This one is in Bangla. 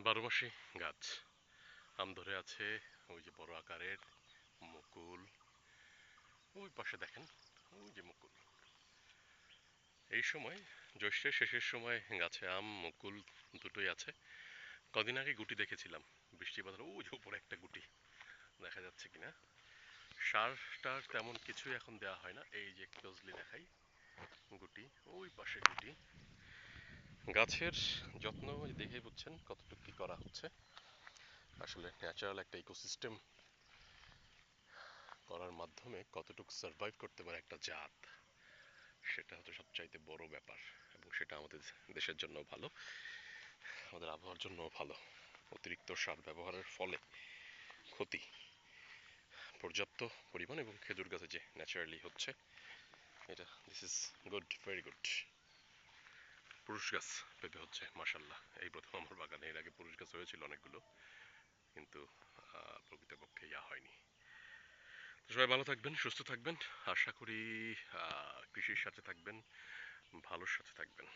বারো মাসি গাছ। আম ধরে আছে, ওই যে বড় আকারের মুকুল। ওই পাশে দেখেন, ওই যে মুকুল। এই সময়, জ্যৈষ্ঠের শেষের সময় গাছে আম, মুকুল দুটোই আছে। কদিন আগে গুটি দেখেছিলাম, বৃষ্টি বাদল, ওই যে উপরে একটা গুটি। দেখা যাচ্ছে কিনা। সার টার তেমন কিছুই এখন দেওয়া হয় না, এই যে ক্লোজলি দেখাই গুটি ওই পাশে গুটি গাছের যত্ন দেখে বুঝছেন কতটুকু কি করা হচ্ছে। আসলে ন্যাচারাল একটা ইকোসিস্টেম করার মাধ্যমে কতটুকু সার্ভাইভ করতে পারে একটা জাত, সেটা হচ্ছে সবচাইতে বড় ব্যাপার এবং সেটা আমাদের দেশের জন্য ভালো, আমাদের আবহাওয়ার জন্য ভালো। অতিরিক্ত সার ব্যবহারের ফলে ক্ষতি পর্যাপ্ত পরিমাণ এবং খেজুর গাছে যে ন্যাচারালি হচ্ছে, এটা this is good very good পুরুষ গাছ পেঁপে হচ্ছে মাসাল্লাহ এই প্রথম আমার বাগানে, এর আগে পুরুষ গাছ হয়েছিল অনেকগুলো, কিন্তু প্রকৃতপক্ষে ইয়া হয়নি। তো সবাই ভালো থাকবেন, সুস্থ থাকবেন। আশা করি কৃষির সাথে থাকবেন, ভালোর সাথে থাকবেন।